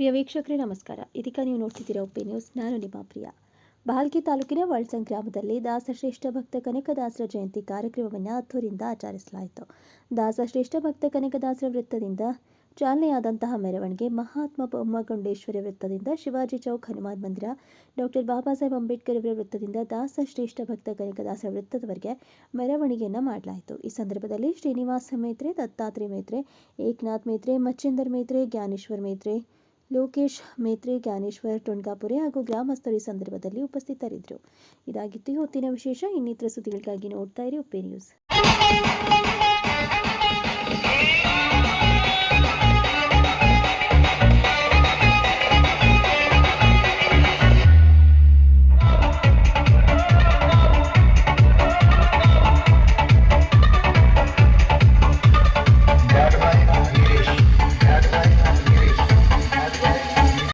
ಪ್ರಿಯ ವೀಕ್ಷಕರೇ, ನಮಸ್ಕಾರ. ಇದೀಗ ನೀವು ನೋಡ್ತಿದ್ದೀರಾ ಉಪ್ಪಿ ನ್ಯೂಸ್. ನಾನು ನಿಮ್ಮ ಪ್ರಿಯ. ಬಾಲ್ಕಿ ತಾಲೂಕಿನ ವಳ್ಸಂಗ್ ಗ್ರಾಮದಲ್ಲಿ ದಾಸಶ್ರೇಷ್ಠ ಭಕ್ತ ಕನಕದಾಸರ ಜಯಂತಿ ಕಾರ್ಯಕ್ರಮವನ್ನು ಅದ್ದೂರಿಂದ ಆಚರಿಸಲಾಯಿತು. ದಾಸಶ್ರೇಷ್ಠ ಭಕ್ತ ಕನಕದಾಸರ ವೃತ್ತದಿಂದ ಚಾಲನೆಯಾದಂತಹ ಮೆರವಣಿಗೆ ಮಹಾತ್ಮ ಬೊಮ್ಮಗೊಂಡೇಶ್ವರಿ ವೃತ್ತದಿಂದ ಶಿವಾಜಿ ಚೌಕ್, ಹನುಮಾನ್ ಮಂದಿರ ಡಾಕ್ಟರ್ ಬಾಬಾ ಸಾಹೇಬ್ ಅಂಬೇಡ್ಕರ್ ಅವರ ವೃತ್ತದಿಂದ ದಾಸ ಶ್ರೇಷ್ಠ ಭಕ್ತ ಕನಕದಾಸರ ವೃತ್ತದವರೆಗೆ ಮೆರವಣಿಗೆಯನ್ನು ಮಾಡಲಾಯಿತು. ಈ ಸಂದರ್ಭದಲ್ಲಿ ಶ್ರೀನಿವಾಸ ಮೇತ್ರೆ ದತ್ತಾತ್ರಿ ಮೇತ್ರೆ, ಏಕನಾಥ್ ಮೇತ್ರೆ, ಮಚ್ಚಿಂದರ್ ಮೇತ್ರೆ, ಜ್ಞಾನೇಶ್ವರ್ ಮೇತ್ರೆ ಲೋಕೇಶ್, ಮೇತ್ರಿ, ಜ್ಞಾನೇಶ್ವರ್ ಟೊಂಡಾಪುರಿ ಹಾಗೂ ಗ್ರಾಮಸ್ಥರು ಈ ಸಂದರ್ಭದಲ್ಲಿ ಉಪಸ್ಥಿತರಿದ್ದರು. ಇದಾಗಿತ್ತು ಹೊತ್ತಿನ ವಿಶೇಷ. ಇನ್ನಿತರ ಸುದ್ದಿಗಳಿಗಾಗಿ ನೋಡ್ತಾ ಇರಿ ಉಪ್ಪೆ ನ್ಯೂಸ್.